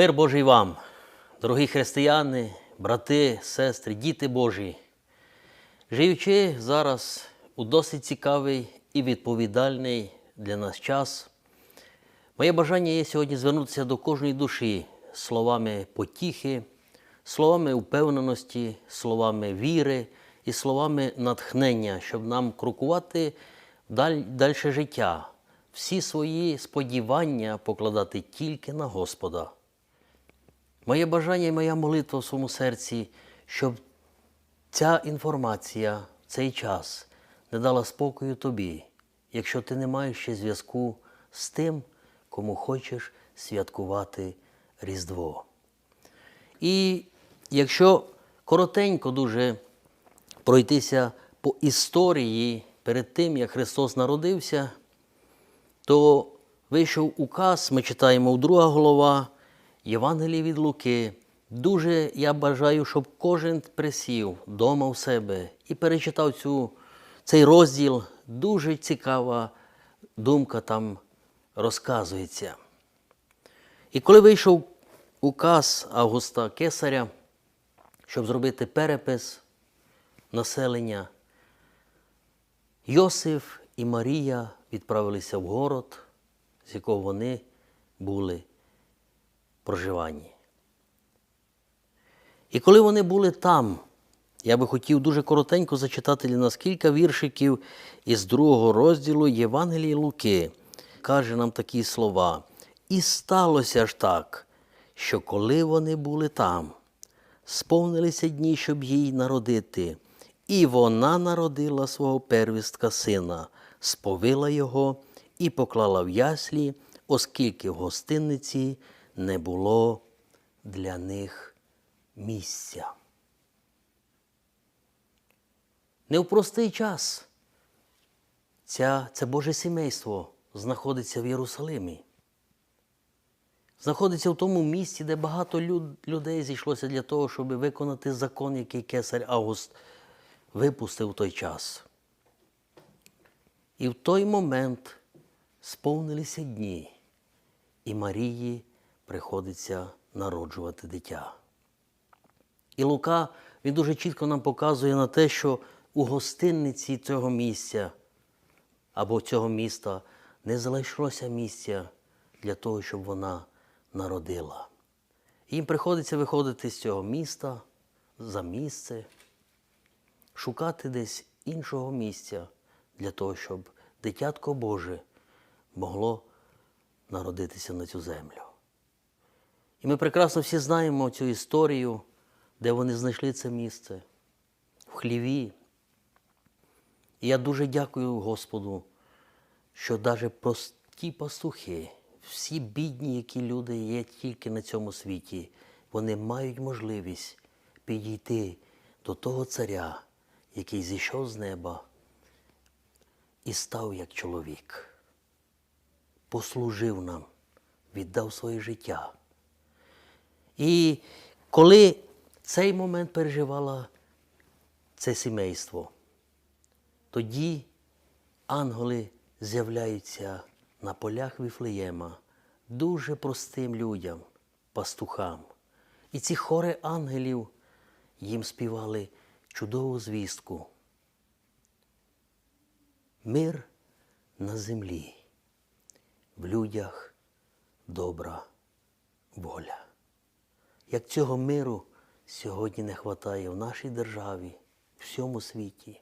Мир Божий вам, дорогі християни, брати, сестри, діти Божі. Живучи зараз у досить цікавий і відповідальний для нас час, моє бажання є сьогодні звернутися до кожної душі словами потіхи, словами впевненості, словами віри і словами натхнення, щоб нам крокувати даль, далі життя, всі свої сподівання покладати тільки на Господа. Моє бажання і моя молитва в своєму серці, щоб ця інформація в цей час не дала спокою тобі, якщо ти не маєш ще зв'язку з тим, кому хочеш святкувати Різдво. І якщо коротенько дуже пройтися по історії перед тим, як Христос народився, то вийшов указ, ми читаємо у друга голова Євангелії від Луки. Дуже я бажаю, щоб кожен присів вдома у себе і перечитав цю, цей розділ. Дуже цікава думка там розказується. І коли вийшов указ Августа Кесаря, щоб зробити перепис населення, Йосиф і Марія відправилися в город, з якого вони були проживанні. І коли вони були там, я би хотів дуже коротенько зачитати для нас кілька віршиків із другого розділу Євангелії Луки. Каже нам такі слова. І сталося ж так, що коли вони були там, сповнилися дні, щоб їй народити, і вона народила свого первістка сина, сповила його і поклала в яслі, оскільки в гостинниці не було для них місця. Не в простий час ця, це Боже сімейство знаходиться в Єрусалимі. Знаходиться в тому місці, де багато люд, людей зійшлося для того, щоб виконати закон, який кесар Август випустив в той час. І в той момент сповнилися дні, і Марії приходиться народжувати дитя. І Лука він дуже чітко нам показує на те, що у гостинниці цього місця або цього міста не залишилося місця для того, щоб вона народила. Їм приходиться виходити з цього міста за місце, шукати десь іншого місця для того, щоб дитятко Боже могло народитися на цю землю. І ми прекрасно всі знаємо цю історію, де вони знайшли це місце в хліві. І я дуже дякую Господу, що навіть прості пастухи, всі бідні, які люди є тільки на цьому світі, вони мають можливість підійти до того царя, який зійшов з неба і став як чоловік, послужив нам, віддав своє життя. І коли цей момент переживало це сімейство, тоді ангели з'являються на полях Віфлеєма дуже простим людям, пастухам. І ці хори ангелів їм співали чудову звістку. Мир на землі, в людях добра воля. Як цього миру сьогодні не вистачає в нашій державі, в всьому світі.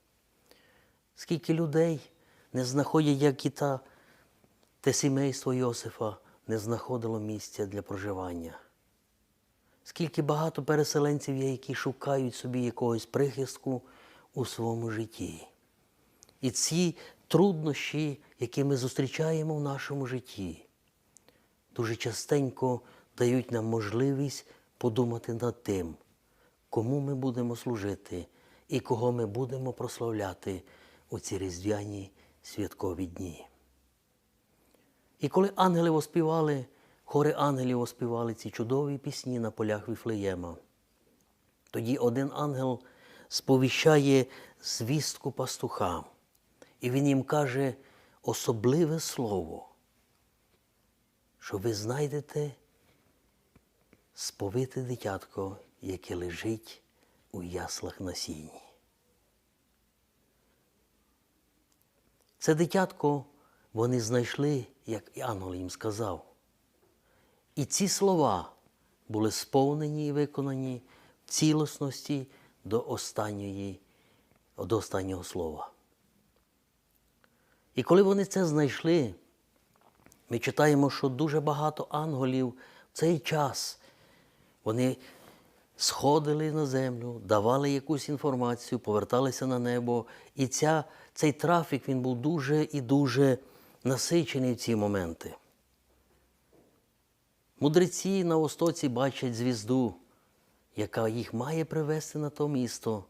Скільки людей не знаходять, як і та, те сімейство Йосифа не знаходило місця для проживання. Скільки багато переселенців є, які шукають собі якогось прихистку у своєму житті. І ці труднощі, які ми зустрічаємо в нашому житті, дуже частенько дають нам можливість подумати над тим, кому ми будемо служити і кого ми будемо прославляти у ці різдвяні святкові дні. І коли ангели оспівали, хори ангелів оспівали ці чудові пісні на полях Віфлеєма, тоді один ангел сповіщає звістку пастухам, і він їм каже особливе слово, що ви знайдете сповите дитятко, яке лежить у яслах на сіні. Це дитятко вони знайшли, як ангел їм сказав. І ці слова були сповнені і виконані в цілісності до останньої, до останнього слова. І коли вони це знайшли, ми читаємо, що дуже багато ангелів в цей час вони сходили на землю, давали якусь інформацію, поверталися на небо. І ця, цей трафік він був дуже і дуже насичений в ці моменти. Мудреці на востоці бачать звізду, яка їх має привести на то місто,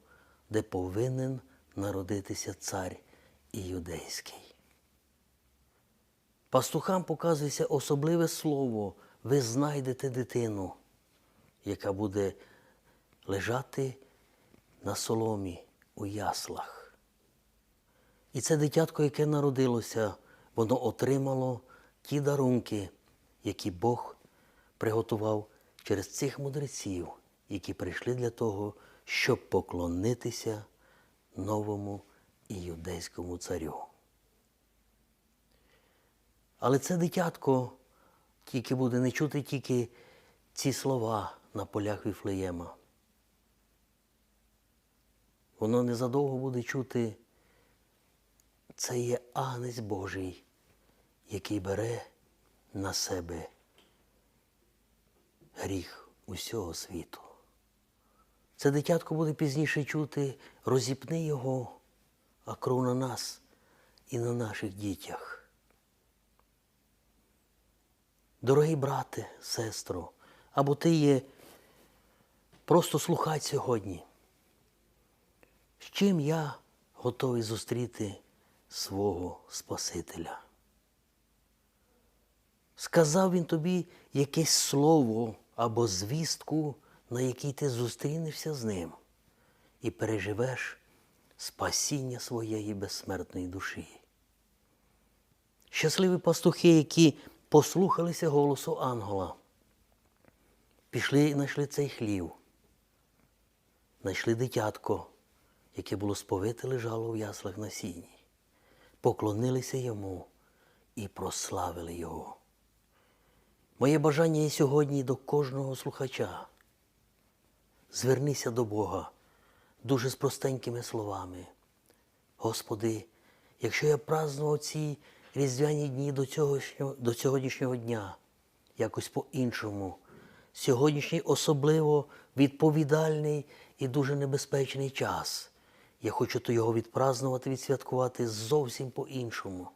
де повинен народитися цар і юдейський. Пастухам показується особливе слово, ви знайдете дитину, яка буде лежати на соломі у яслах. І це дитятко, яке народилося, воно отримало ті дарунки, які Бог приготував через цих мудреців, які прийшли для того, щоб поклонитися новому і юдейському царю. Але це дитятко тільки буде не чути тільки ці слова на полях Віфлеєма. Воно незадовго буде чути, це є агнець Божий, який бере на себе гріх усього світу. Це дитятко буде пізніше чути, розіпни його, а кров на нас і на наших дітях. Дорогий брате, сестро, або ти є просто слухай сьогодні, з чим я готовий зустріти свого Спасителя. Сказав він тобі якесь слово або звістку, на якій ти зустрінешся з ним і переживеш спасіння своєї безсмертної душі. Щасливі пастухи, які послухалися голосу ангела, пішли і знайшли цей хлів, знайшли дитятко, яке було сповите лежало в яслах на сіні, поклонилися йому і прославили його. Моє бажання є сьогодні до кожного слухача. Звернися до Бога дуже з простенькими словами. Господи, якщо я празнував ці різдвяні дні до, цього, до сьогоднішнього дня, якось по-іншому, сьогоднішній особливо відповідальний і дуже небезпечний час. Я хочу то його відпразнувати, відсвяткувати зовсім по-іншому.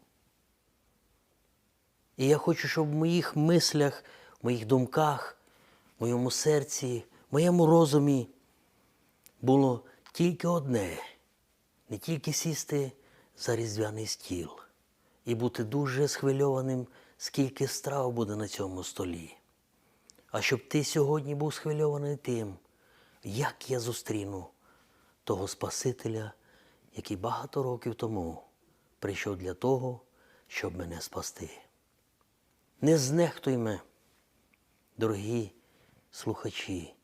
І я хочу, щоб в моїх мислях, в моїх думках, в моєму серці, в моєму розумі було тільки одне не тільки сісти за різдвяний стіл і бути дуже схвильованим, скільки страв буде на цьому столі. А щоб ти сьогодні був схвильований тим, як я зустріну того Спасителя, який багато років тому прийшов для того, щоб мене спасти. Не знехтуйме, дорогі слухачі,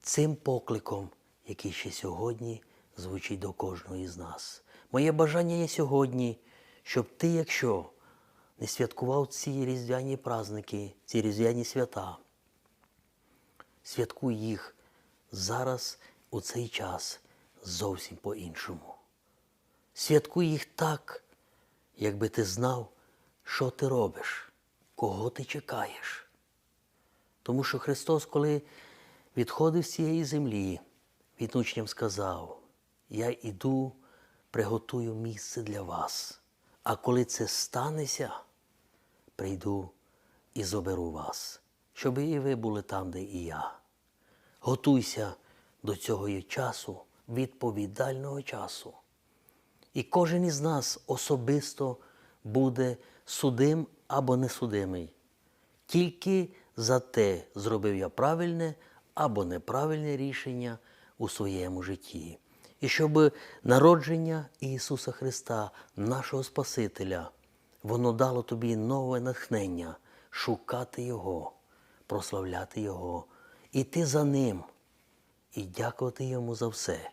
цим покликом, який ще сьогодні звучить до кожного із нас. Моє бажання є сьогодні, щоб ти, якщо не святкував ці різдвяні праздники, ці різдвяні свята, святкуй їх зараз у цей час зовсім по-іншому. Святкуй їх так, якби ти знав, що ти робиш, кого ти чекаєш. Тому що Христос, коли відходив з цієї землі, він учням сказав: Я іду, приготую місце для вас. А коли це станеться, прийду і заберу вас, щоб і ви були там, де і я. Готуйся до цього часу, відповідального часу. І кожен із нас особисто буде судим або несудимий. Тільки за те, зробив я правильне або неправильне рішення у своєму житті. І щоб народження Ісуса Христа, нашого Спасителя, воно дало тобі нове натхнення шукати Його, прославляти Його, іти за Ним. І дякувати Йому за все,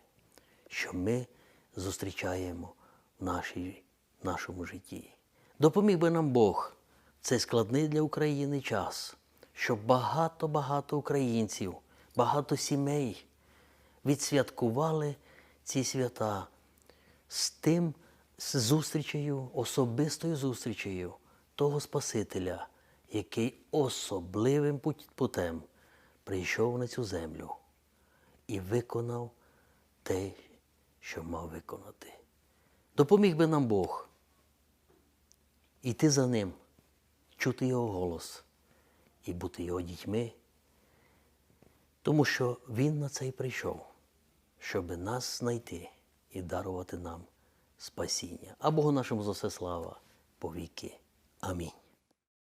що ми зустрічаємо в нашій, нашому житті. Допоміг би нам Бог. В цей складний для України час, щоб багато-багато українців, багато сімей відсвяткували ці свята з тим з зустрічею, особистою зустрічею того Спасителя, який особливим путем прийшов на цю землю і виконав те, що мав виконати. Допоміг би нам Бог іти за ним, чути його голос і бути його дітьми, тому що Він на це й прийшов, щоб нас знайти і дарувати нам спасіння. А Богу нашому за все слава повіки. Амінь.